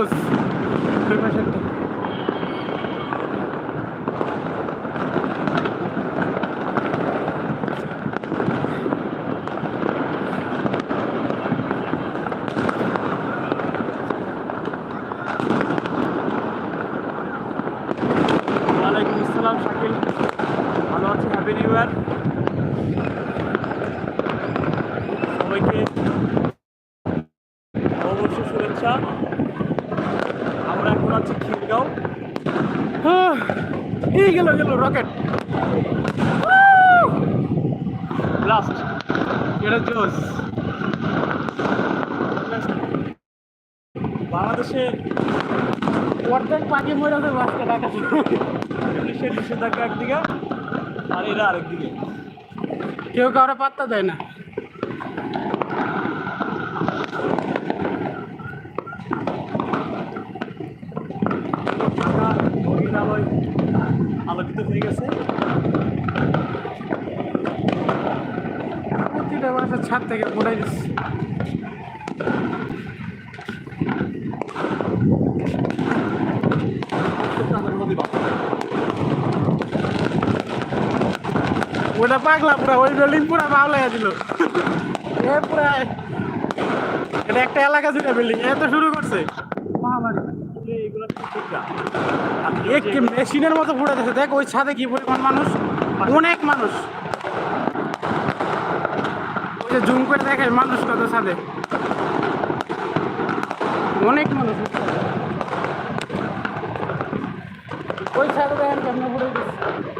ওটা জোস ওই পাশেরটা। ওয়ালাইকুম আসসালাম শাকিল ভালো আছি হ্যাপি নিউ ইয়ার সবাইকে অবশ্যই শুভেচ্ছা আমরা এখন আছি খিলগাঁও আহ, এই গেল, রকেট। লাস্ট এটা জোস বাংলাদেশে অর্ধেক পাখি মরে আছে বাসটা ডাকা পুলিশের নিষেধাজ্ঞা একদিকে, আর এরা আরেকদিকে। কেউ কাউরে পাত্তা দেয় না। ঢাকা রঙিন আলোয় আলোকিত হয়ে গেছে। প্রতিটা বাসার ছাদ থেকে পড়ে দিচ্ছে। ওটা পাগলা পুরা ওই বিল্ডিং পুরা বাউলাই দিল এ পুরা এটা একটা এলাকা জুড়ে বিল্ডিং এত শুরু করছে। মহামারী। এক মেশিনের মতো ঘুরে দেখে ওই ছাদে কি পরিমাণ মানুষ? অনেক মানুষ। ওই যে জুম করে দেখে মানুষ কত ছাদে। অনেক মানুষ। ওই ছাদে দেখেন কেমন ফুটে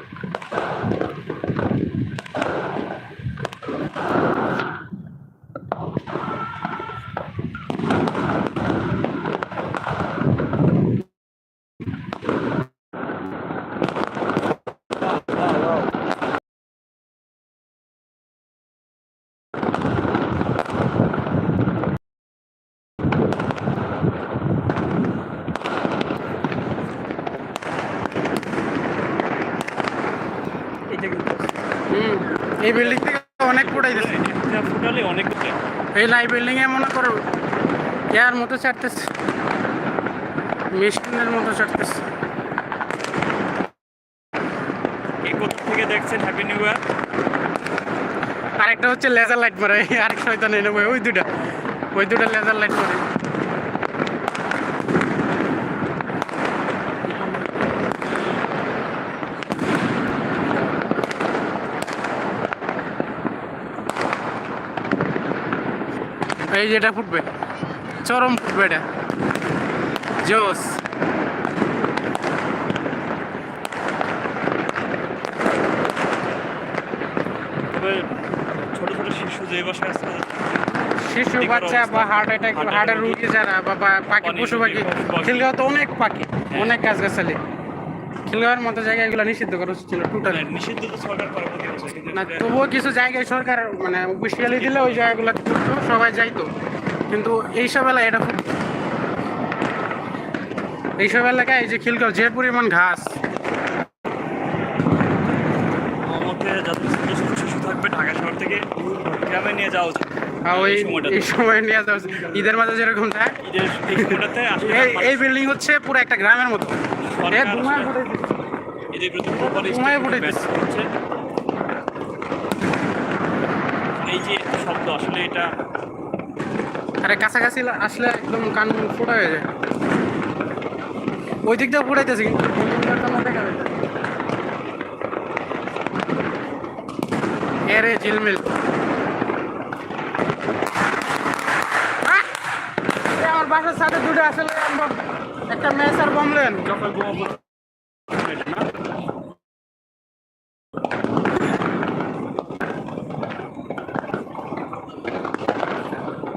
হুম। এই বিল্ডিং থেকে অনেক ফুটাই দিচ্ছে ফুটালে অনেক। এই লাই বিল্ডিং এ মনে করো ইয়ার মতো ছাড়তেছে। মেশিনের মতো ছাড়তেছে। কে কোথা থেকে দেখছেন হ্যাপি নিউ ইয়ার আরেকটা হচ্ছে লেজার লাইট মারে আরেক শয়তান এনে বই, ওই দুটা ওই দুটা লেজার লাইট মারে এই যেটা ফুটবে। চরম ফুটবে এটা। জোস। তবে ছোট ছোট শিশু যে বাসায় আছে শিশু বাচ্চা বা। হার্ট অ্যাটাক হার্টের রুগী যারা বা পাখি পশু পাখি খিলগাঁও তো অনেক পাখি হ্যাঁ। অনেক গাছগাছালি। খিলগাঁওয়ের মতো জায়গায় এগুলো নিষিদ্ধ করা উচিত ছিল টোটালি মানে নিষিদ্ধ তো সরকার করে না তবুও কিছু জায়গায় সরকার মানে অফিসিয়ালি দিলে ওই জায়গাগুলো সবাই যাইতো। কিন্তু এইসব এলাকায় এটা খুব এইসব এলাকায় এই যে খিলগাঁও যে পরিমাণ ঘাস। যাদের ছোট ছোট থাকবে ঢাকা শহর থেকে গ্রামে নিয়ে যাওয়া উচিত। ওই এই সময় নিয়ে যাওয়া ঈদের মাঝে যেরকম যায় এই বিল্ডিং হচ্ছে পুরো একটা গ্রামের মতো। এই যে শব্দ আসলে এটা আরে কাছাকাছি আসলে একদম কান ফোটা হয়ে যায়। ওই দিক দিয়ে ফুটাইতেছে কিন্তু দেখা যায়। এরে ঝিলমিল। আমার বাসার সাথে দুটো আসলে আমরা- একটা মেস আর বমলেন যখন বোমা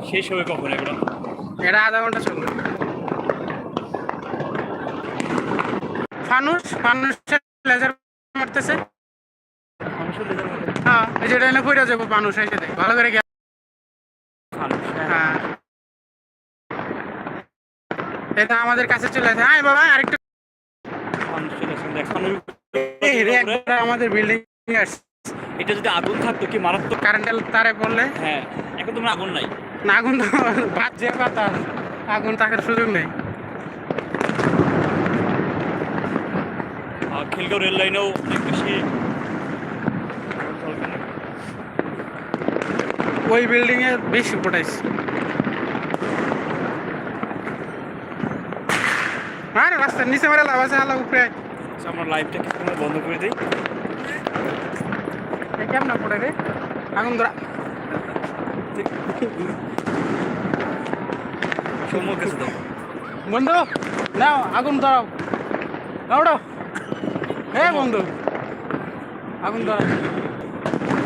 শেষ হবে কখন এগুলো? এটা আধা ঘণ্টা চলবে। ফানুস ফানুসের লেজার মারতেছে। হ্যাঁ যেটা এনে পড়ে যাব মানুষ এসে ভালো করে গেল মানুষ হ্যাঁ এটা আমাদের কাছে চলে আসে। হ্যাঁ বাবা আরেকটু। আমাদের বিল্ডিং এটা যদি আগুন থাকতো কি মারাত্মক? কারেন্টের তারে পড়লে? হ্যাঁ এখন তোমার আগুন নাই। না আগুন তো ভাত যে বাতাস আগুন থাকার সুযোগ নেই। খিলগাঁও রেল লাইনেও অনেক বেশি ওই বিল্ডিং এ বেশি ফুটাইছে। রাস্তার নিচে মারে লাভ আছে আলা উপরে। আচ্ছা, আমরা লাইভটা কিছু বন্ধ করে দিই। কেমন পড়ে রে? আগুন ধরা। বন্ধু নাও আগুন ধরাও। নাও হে বন্ধু আগুন ধরা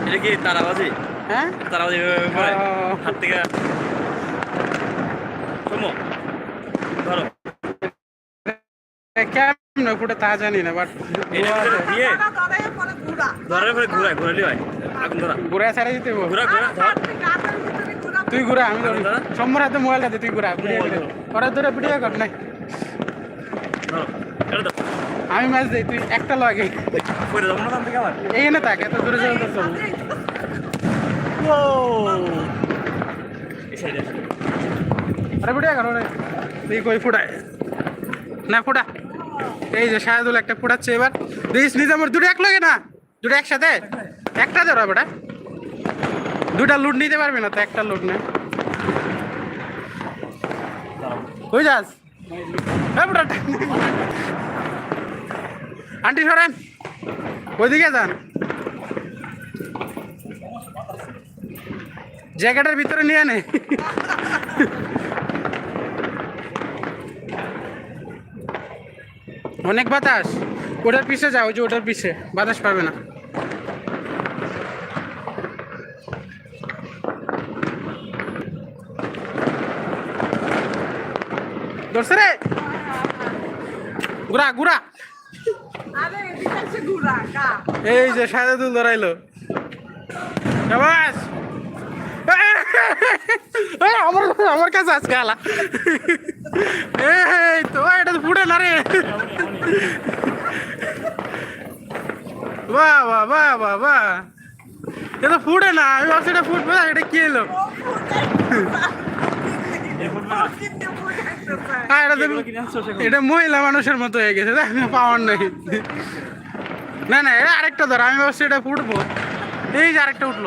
এটা কি তারাবাজি? হ্যাঁ? তারাবাজি। হাত থেকে সৌম্য ধরো এ কেমন ফুটে তা জানি না বাট এটা ভিতরে দিয়ে ধরে পরে ঘুরায় ঘুরালি হয় আগুন ধরা। ঘুরে ছেড়ে দিতে হইবো। ঘুরা ঘুরা ধর। তুই ঘুরা আমি ধরি। দাদা? সম্মুর হাতে মোবাইলটা দে তুই ঘুরা ভিডিও করে ওরা ধরে। ভিডিও কর নাই ধরো। এটা ধর। আমি ম্যাচ দেই তুই একটা লাগে যাব না থাক এত দূরে চলে তো আরে ভিডিও কর তুই কই ফুটায়। না ফুটা। এই যে শাহাদুল একটা ফুটাচ্ছে এবার। দেখিস নিজামর দুটো এক লাগে না? দুটো একসাথে? একটা ধরো বেটা। দুটা লুট নিতে পারবে না তো একটা লুট নে কই যাস? আন্টি সরেন। ওইদিকে যান। জ্যাকেটের ভিতরে নিয়ে নে। অনেক বাতাস ওটার পিছে যাও যে ওটার পিছে বাতাস পাবে না ধরছে রে ঘুরা কা এই যে সাজাদুল ধরাইলো শাবাশ আমার আমার কাছে আজকে আলা এই তো এটা তো ফুটে না রে বাহ বাহ বাহ বাহ বাহ এটা ফুটে না আমি ভাবছি এটা ফুটবে এটা এটা মহিলা মানুষের মতো হয়ে গেছে পাওয়ার নেই না না এটা আরেকটা ধর আমি ভাবছি এটা ফুটবো এই যে আরেকটা উঠল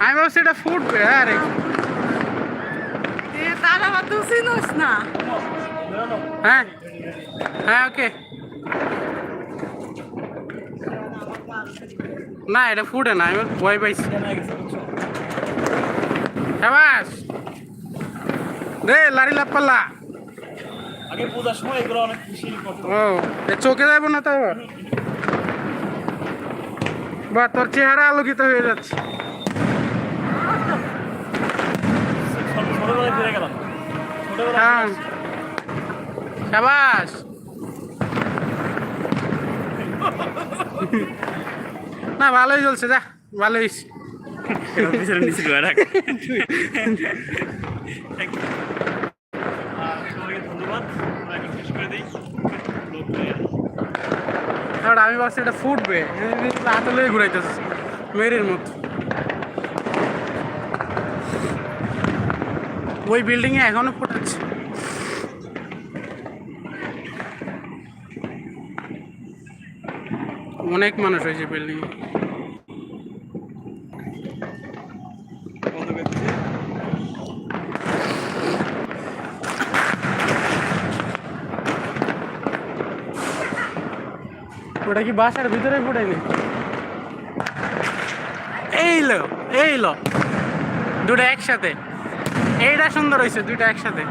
আমি ভাবছি এটা ফুটবে আরে চিনোস না হ্যাঁ হ্যাঁ ওকে না এটা ফুটে না আমি ভয় পাইছি। শাবাস দে লারি লাভ পাল্লা আগে পূজার সময় এগুলো অনেক ও চোখে যাব না তো বা তোর চেহারা আলোকিত হয়ে যাচ্ছে। ফিরে গেলাম। হ্যাঁ। শাবাস না, ভালোই চলছে, যা, ভালোই। আমি ভাবছি এটা ফুটবে। হাতে লয়ে ঘুরাইতেছে মেরির মতো। ওই বিল্ডিং এ এখনও ফুটাচ্ছে। অনেক মানুষ হয়েছে বিল্ডিং বন্ধ ওটা কি বাসার ভিতরে ফুটাইনি এই লো এই লো। দুটো একসাথে। এইটা সুন্দর হয়েছে দুইটা একসাথে।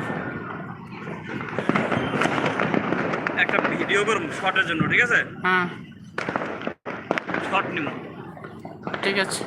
একটা ভিডিও করব শর্টের জন্য ঠিক আছে? হ্যাঁ। শর্ট নিব ঠিক আছে।